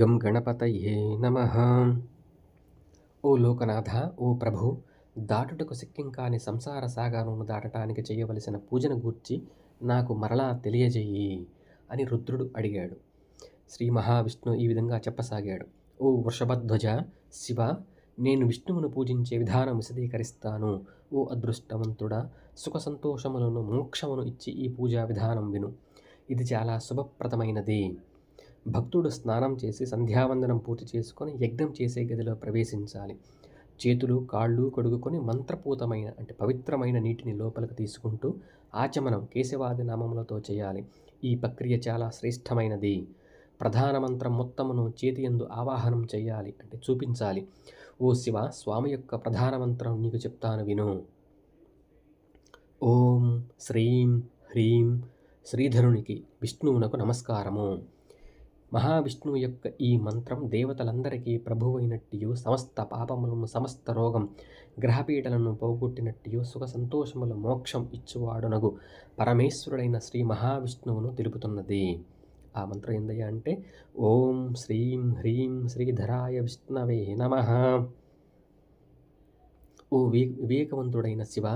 గం గణపతయే నమ. ఓ లోకనాథ ఓ ప్రభు దాటుటకు సిక్కిం కాని సంసార సాగరమును దాటటానికి చేయవలసిన పూజను గూర్చి నాకు మరలా తెలియజేయి అని రుద్రుడు అడిగాడు. శ్రీ మహావిష్ణువు ఈ విధంగా చెప్పసాగాడు. ఓ వృషభధ్వజ శివ నేను విష్ణువును పూజించే విధానం విశదీకరిస్తాను. ఓ అదృష్టవంతుడా సుఖ సంతోషములను మోక్షమును ఇచ్చి ఈ పూజా విధానం విను. ఇది చాలా శుభప్రదమైనది. భక్తుడు స్నానం చేసి సంధ్యావందనం పూర్తి చేసుకొని యజ్ఞం చేసే గదిలో ప్రవేశించాలి. చేతులు కాళ్ళు కడుగుకొని మంత్రపూతమైన అంటే పవిత్రమైన నీటిని లోపలికి తీసుకుంటూ ఆచమనం కేశవాది నామములతో చేయాలి. ఈ ప్రక్రియ చాలా శ్రేష్టమైనది. ప్రధాన మంత్రం మొత్తమును చేతి ఎందు ఆవాహనం చేయాలి అంటే చూపించాలి. ఓ శివ స్వామి యొక్క ప్రధాన మంత్రం నీకు చెప్తాను విను. ఓం శ్రీం హ్రీం శ్రీధరునికి విష్ణువునకు నమస్కారము. మహావిష్ణువు యొక్క ఈ మంత్రం దేవతలందరికీ ప్రభువైనట్టు సమస్త పాపములను సమస్త రోగం గ్రహపీటలను పోగొట్టినట్టు సుఖ సంతోషముల మోక్షం ఇచ్చువాడునగు పరమేశ్వరుడైన శ్రీ మహావిష్ణువును తెలుపుతున్నది ఆ మంత్రం ఏందయ్యా అంటే ఓం శ్రీం హ్రీం శ్రీధరాయ విష్ణవే నమ. ఓ వీ వివేకవంతుడైన శివ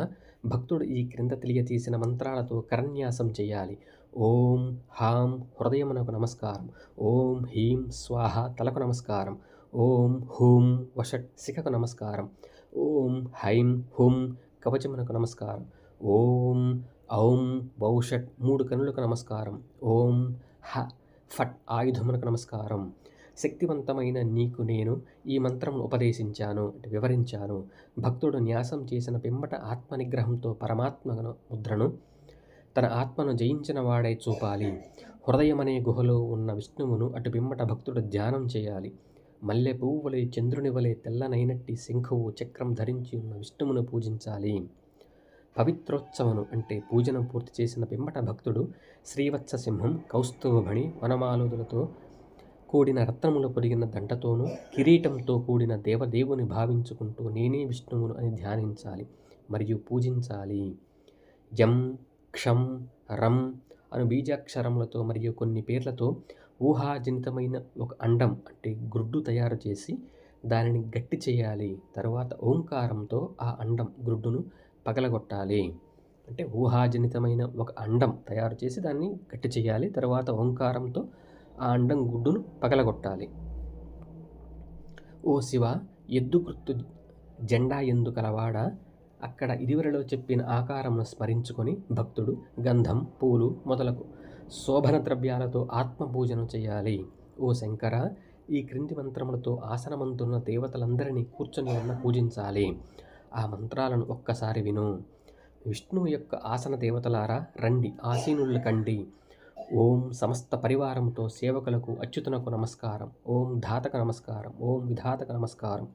భక్తుడు ఈ క్రింద తెలియతీసిన మంత్రాలతో కరన్యాసం చేయాలి. ఓం హాం హృదయమునకు నమస్కారం. ఓం హీం స్వాహ తలకు నమస్కారం. ఓం హూం వషట్ శిఖకు నమస్కారం. ఓం హైం హుం కవచమునకు నమస్కారం. ఓం ఔం బౌషట్ మూడు కనులకు నమస్కారం. ఓం హ ఫట్ ఆయుధమునకు నమస్కారం. శక్తివంతమైన నీకు నేను ఈ మంత్రం ఉపదేశించాను వివరించాను. భక్తుడు న్యాసం చేసిన పిమ్మట ఆత్మనిగ్రహంతో పరమాత్మ ముద్రను తన ఆత్మను జయించిన వాడై చూపాలి. హృదయమనే గుహలో ఉన్న విష్ణువును అటు పిమ్మట భక్తుడు ధ్యానం చేయాలి. మల్లె పువ్వు వలె చంద్రుని వలె తెల్లనైనట్టి శంఖువు చక్రం ధరించి ఉన్న విష్ణువును పూజించాలి. పవిత్రోత్సవను అంటే పూజను పూర్తి చేసిన పిమ్మట భక్తుడు శ్రీవత్ససింహం కౌస్తుభమణి వనమాలోదులతో కూడిన రత్నములు పొడిగిన దండతోనూ కిరీటంతో కూడిన దేవదేవుని భావించుకుంటూ నేనే విష్ణువును అని ధ్యానించాలి మరియు పూజించాలి. యం క్షం రం అను బీజాక్షరములతో మరియు కొన్ని పేర్లతో ఊహాజనితమైన ఒక అండం అంటే గుడ్డు తయారు చేసి దానిని గట్టి చేయాలి. తర్వాత ఓంకారంతో ఆ అండం గుడ్డును పగలగొట్టాలి. అంటే ఊహాజనితమైన ఒక అండం తయారు చేసి దాన్ని గట్టి చేయాలి. తర్వాత ఓంకారంతో ఆ అండం గుడ్డును పగలగొట్టాలి. ఓ శివ ఎద్దు గుర్తు జెండా ఎందు కలవాడ? అక్కడ ఇదివరలో చెప్పిన ఆకారమును స్మరించుకొని భక్తుడు గంధం పూలు మొదలగు శోభన ద్రవ్యాలతో ఆత్మపూజను చేయాలి. ఓ శంకర ఈ క్రింది మంత్రములతో ఆసనమంతున్న దేవతలందరినీ కూర్చొని ఉన్న పూజించాలి. ఆ మంత్రాలను ఒక్కసారి విను. విష్ణువు యొక్క ఆసన దేవతలారా రండి ఆసీనుళ్ళు కండి. ఓం సమస్త పరివారంతో సేవకులకు అచ్యుతునకు నమస్కారం. ఓం ధాతక నమస్కారం. ఓం విధాతక నమస్కారం.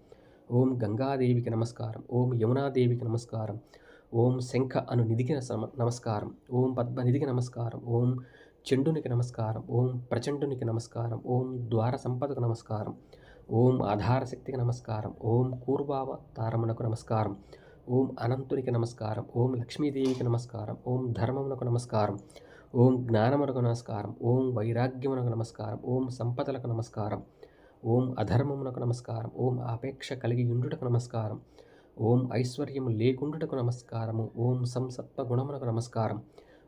ఓం గంగాదేవికి నమస్కారం ఓం యమునాదేవికి నమస్కారం ఓం శంఖ అను నిధికి నమస్కారం ఓం పద్మనిధికి నమస్కారం ఓం చెండునికి నమస్కారం ఓం ప్రచండునికి నమస్కారం ఓం ద్వార సంపదకు నమస్కారం ఓం ఆధార శక్తికి నమస్కారం ఓం కూర్వావతారమునకు నమస్కారం ఓం అనంతునికి నమస్కారం ఓం లక్ష్మీదేవికి నమస్కారం ఓం ధర్మమునకు నమస్కారం ఓం జ్ఞానమునకు నమస్కారం ఓం వైరాగ్యమునకు నమస్కారం ఓం సంపదలకు నమస్కారం ఓం అధర్మమునకు నమస్కారం ఓం ఆపేక్ష కలిగి ఉండుటకు నమస్కారం ఓం ఐశ్వర్యము లేకుండుటకు నమస్కారము ఓం సంసత్వ గుణమునకు నమస్కారం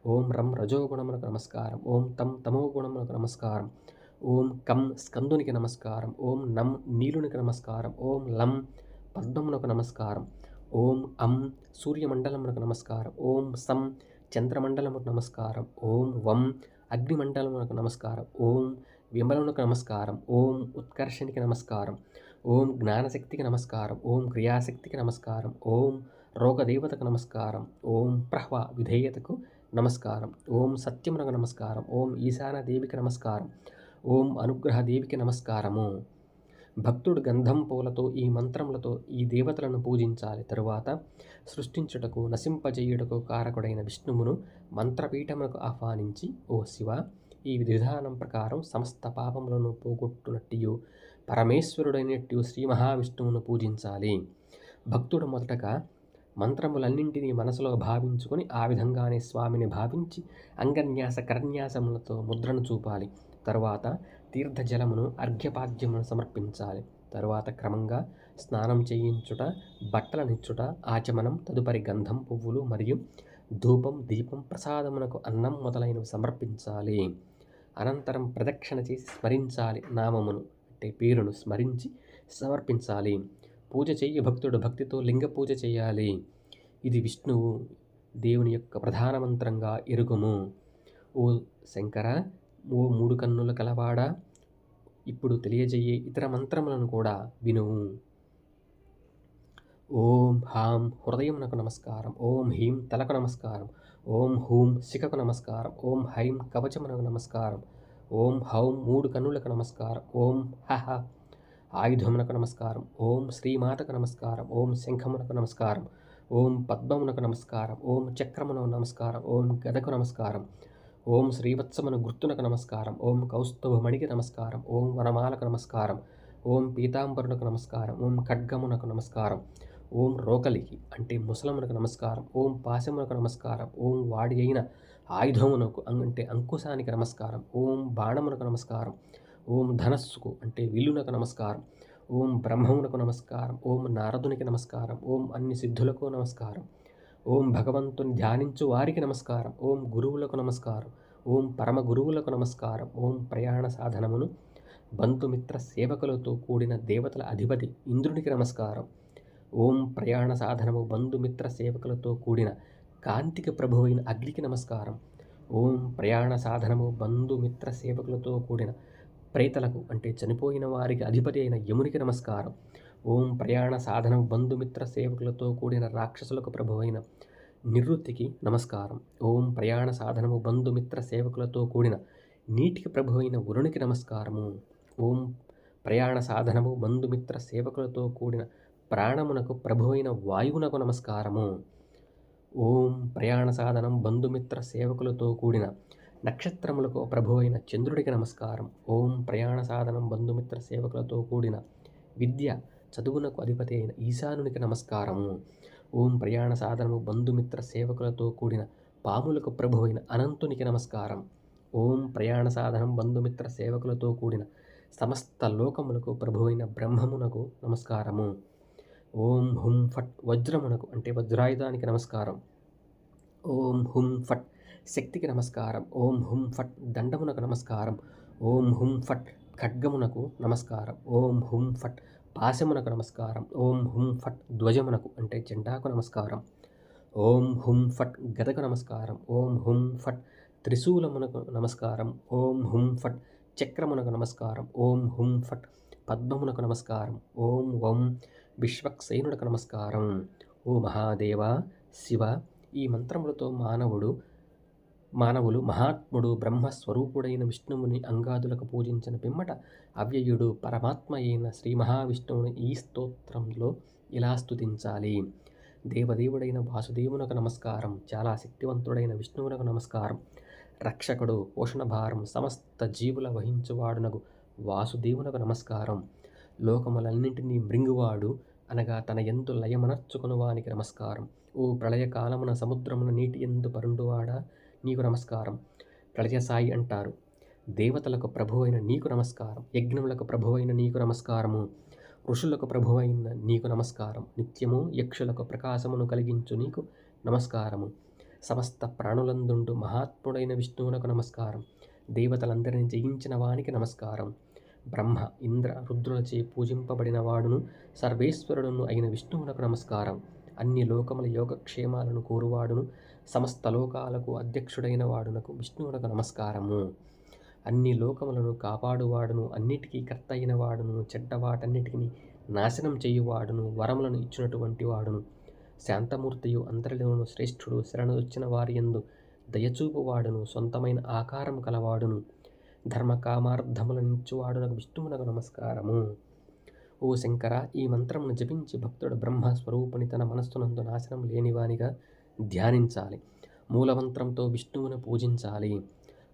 ఓం రం రజోగుణమునకు నమస్కారం ఓం తం తమో గుణమునకు నమస్కారం ఓం కం స్కందునికి నమస్కారం ఓం నం నీలునికి నమస్కారం ఓం లం పద్మమునకు నమస్కారం ఓం అం సూర్యమండలమునకు నమస్కారం ఓం సం చంద్రమండలమునకు నమస్కారం ఓం వం అగ్నిమండలమునకు నమస్కారం ఓం విమలమునకు నమస్కారం. ఓం ఉత్కర్షణికి నమస్కారం. ఓం జ్ఞానశక్తికి నమస్కారం. ఓం క్రియాశక్తికి నమస్కారం. ఓం రోగదేవతకు నమస్కారం. ఓం ప్రహ్వ విధేయతకు నమస్కారం. ఓం సత్యమునకు నమస్కారం. ఓం ఈశానదేవికి నమస్కారం. ఓం అనుగ్రహదేవికి నమస్కారము. భక్తుడు గంధం పూలతో ఈ మంత్రములతో ఈ దేవతలను పూజించాలి. తరువాత సృష్టించుటకు నశింపజేయుటకు కారకుడైన విష్ణువును మంత్రపీఠమునకు ఆహ్వానించి ఓ శివ ఈ విధానం ప్రకారం సమస్త పాపములను పోగొట్టునట్టియు పరమేశ్వరుడైనట్టు శ్రీ మహావిష్ణువును పూజించాలి. భక్తుడు మొదటగా మంత్రములన్నింటినీ మనసులో భావించుకొని ఆ విధంగానే స్వామిని భావించి అంగన్యాస కరన్యాసములతో ముద్రను చూపాలి. తరువాత తీర్థజలమును అర్ఘ్యపాద్యమును సమర్పించాలి. తరువాత క్రమంగా స్నానం చేయించుట బట్టలనిచ్చుట ఆచమనం తదుపరి గంధం పువ్వులు మరియు ధూపం దీపం ప్రసాదమునకు అన్నం మొదలైనవి సమర్పించాలి. అనంతరం ప్రదక్షిణ చేసి స్మరించాలి నామమును అంటే పేరును స్మరించి సమర్పించాలి. పూజ చెయ్యి భక్తుడు భక్తితో లింగ పూజ చేయాలి ఇది విష్ణువు దేవుని యొక్క ప్రధాన మంత్రంగా ఎరుగుము. ఓ శంకర ఓ మూడు కన్నుల కలవాడ ఇప్పుడు తెలియజేయే ఇతర మంత్రములను కూడా వినువు ఓం హాం హృదయంనకు నమస్కారం. ఓం హీం తలకు నమస్కారం. ఓం హూం శిఖకు నమస్కారం ఓం హైం కవచమునకు నమస్కారం ఓం హౌం మూడు కన్నులకు నమస్కారం ఓం హహ ఆయుధమునకు నమస్కారం ఓం శ్రీమాతకు నమస్కారం ఓం శంఖమునకు నమస్కారం ఓం పద్మమునకు నమస్కారం ఓం చక్రమునకు నమస్కారం ఓం గదకు నమస్కారం ఓం శ్రీవత్సమున గుర్తునకు నమస్కారం ఓం కౌస్తుభమణికి నమస్కారం ఓం వనమాలకు నమస్కారం ఓం పీతాంబరునకు నమస్కారం ఓం ఖడ్గమునకు నమస్కారం ఓం రోకలికి అంటే ముసలమునకు నమస్కారం ఓం పాశమునకు నమస్కారం ఓం వాడి అయిన ఆయుధమునకు అంటే అంకుశానికి నమస్కారం ఓం బాణమునకు నమస్కారం ఓం ధనస్సుకు అంటే విల్లునకు నమస్కారం ఓం బ్రహ్మమునకు నమస్కారం ఓం నారదునికి నమస్కారం ఓం అన్ని సిద్ధులకు నమస్కారం ఓం భగవంతుని ధ్యానించు వారికి నమస్కారం ఓం గురువులకు నమస్కారం ఓం పరమ గురువులకు నమస్కారం ఓం ప్రయాణ సాధనమును బంధుమిత్ర సేవకులతో కూడిన దేవతల అధిపతి ఇంద్రునికి నమస్కారం ఓం ప్రయాణ సాధనము బంధుమిత్ర సేవకులతో కూడిన కాంతికి ప్రభువైన అగ్నికి నమస్కారం. ఓం ప్రయాణ సాధనము బంధుమిత్ర సేవకులతో కూడిన ప్రేతలకు అంటే చనిపోయిన వారికి అధిపతి అయిన యమునికి నమస్కారం. ఓం ప్రయాణ సాధనం బంధుమిత్ర సేవకులతో కూడిన రాక్షసులకు ప్రభువైన నివృత్తికి నమస్కారం. ఓం ప్రయాణ సాధనము బంధుమిత్ర సేవకులతో కూడిన నీటికి ప్రభువైన వరుణికి నమస్కారము. ఓం ప్రయాణ సాధనము బంధుమిత్ర సేవకులతో కూడిన ప్రాణమునకు ప్రభువైన వాయువునకు నమస్కారము. ఓం ప్రయాణ సాధనం బంధుమిత్ర సేవకులతో కూడిన నక్షత్రములకు ప్రభువైన చంద్రుడికి నమస్కారం. ఓం ప్రయాణ సాధనం బంధుమిత్ర సేవకులతో కూడిన విద్య చదువునకు అధిపతి అయిన ఈశానునికి నమస్కారము. ఓం ప్రయాణ సాధనము బంధుమిత్ర సేవకులతో కూడిన పాములకు ప్రభువైన అనంతునికి నమస్కారం. ఓం ప్రయాణ సాధనం బంధుమిత్ర సేవకులతో కూడిన సమస్త లోకములకు ప్రభువైన బ్రహ్మమునకు నమస్కారము. ఓం హుం ఫట్ వజ్రమునకు అంటే వజ్రాయుధానికి నమస్కారం ఓం హుం ఫట్ శక్తికి నమస్కారం ఓం హుం ఫట్ దండమునకు నమస్కారం ఓం హుం ఫట్ ఖడ్గమునకు నమస్కారం ఓం హుం ఫట్ పాశమునకు నమస్కారం ఓం హుం ఫట్ ధ్వజమునకు అంటే జెండాకు నమస్కారం ఓం హుం ఫట్ గదకు నమస్కారం ఓం హుం ఫట్ త్రిశూలమునకు నమస్కారం ఓం హుం ఫట్ చక్రమునకు నమస్కారం ఓం హుం ఫట్ పద్మమునకు నమస్కారం ఓం వం విశ్వక్సేనుడకు నమస్కారం ఓ మహాదేవ శివ ఈ మంత్రములతో మానవుడు మానవులు మహాత్ముడు బ్రహ్మస్వరూపుడైన విష్ణువుని అంగాదులకు పూజించిన పిమ్మట అవ్యయుడు పరమాత్మ అయిన శ్రీ మహావిష్ణువుని ఈ స్తోత్రంలో ఇలా స్తుతించాలి. దేవదేవుడైన వాసుదేవునకు నమస్కారం చాలా శక్తివంతుడైన విష్ణువునకు నమస్కారం రక్షకుడు పోషణ భారం సమస్త జీవుల వహించువాడునకు వాసుదేవునకు నమస్కారం లోకములన్నింటినీ మృంగువాడు అనగా తన ఎందు లయమనర్చుకుని వానికి నమస్కారం. ఓ ప్రళయకాలమున సముద్రమున నీటి ఎందు పరుండువాడా? నీకు నమస్కారం. ప్రళయ సాయి అంటారు. దేవతలకు ప్రభువైన నీకు నమస్కారం. యజ్ఞములకు ప్రభువైన నీకు నమస్కారము. ఋషులకు ప్రభువైన నీకు నమస్కారం. నిత్యము యక్షులకు ప్రకాశమును కలిగించు నీకు నమస్కారము. సమస్త ప్రాణులందుండు మహాత్ముడైన విష్ణువునకు నమస్కారం. దేవతలందరిని జయించిన వానికి నమస్కారం. బ్రహ్మ ఇంద్ర రుద్రులచే పూజింపబడిన వాడును సర్వేశ్వరుడును అయిన విష్ణువునకు నమస్కారం. అన్ని లోకముల యోగక్షేమాలను కోరువాడును. సమస్త లోకాలకు అధ్యక్షుడైన వాడునకు విష్ణువునకు నమస్కారము. అన్ని లోకములను కాపాడువాడును. అన్నిటికీ కర్త అయిన వాడును చెడ్డవాటన్నిటికీ నాశనం చేయువాడును. వరములను ఇచ్చినటువంటి వాడును శాంతమూర్తియు అంతరిలోను శ్రేష్ఠుడు శరణొచ్చిన వారి యందు దయచూపువాడును. సొంతమైన ఆకారం కలవాడును. ధర్మకామార్థములనిచ్చువాడునకు విష్ణువునకు నమస్కారము. ఓ శంకర ఈ మంత్రమును జపించి భక్తుడు బ్రహ్మ స్వరూపుని తన మనస్సునందు నాశనం లేనివానిగా ధ్యానించాలి. మూలమంత్రంతో విష్ణువును పూజించాలి.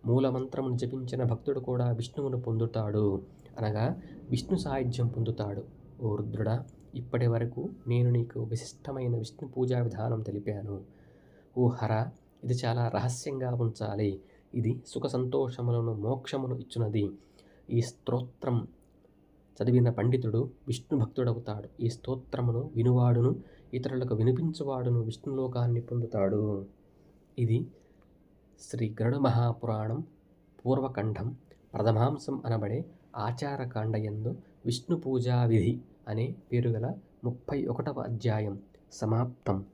మూలమంత్రమును జపించిన భక్తుడు కూడా విష్ణువును పొందుతాడు. అనగా విష్ణు సాయుధ్యం పొందుతాడు. ఓ రుద్రుడా ఇప్పటి వరకు నేను నీకు విశిష్టమైన విష్ణు పూజా విధానం తెలిపాను. ఓ హర ఇది చాలా రహస్యంగా ఉంచాలి. ఇది సుఖ సంతోషములను మోక్షమును ఇచ్చునది. ఈ స్తోత్రం చదివిన పండితుడు విష్ణు భక్తుడవుతాడు ఈ స్తోత్రమును వినువాడును ఇతరులకు వినిపించువాడును విష్ణులోకాన్ని పొందుతాడు. ఇది శ్రీ గరుడ మహాపురాణం పూర్వకంఠం. ప్రథమాంశం అనబడే ఆచారకాండయందు విష్ణు పూజా విధి అనే పేరుగల ముప్పై ఒకటవ అధ్యాయం సమాప్తం.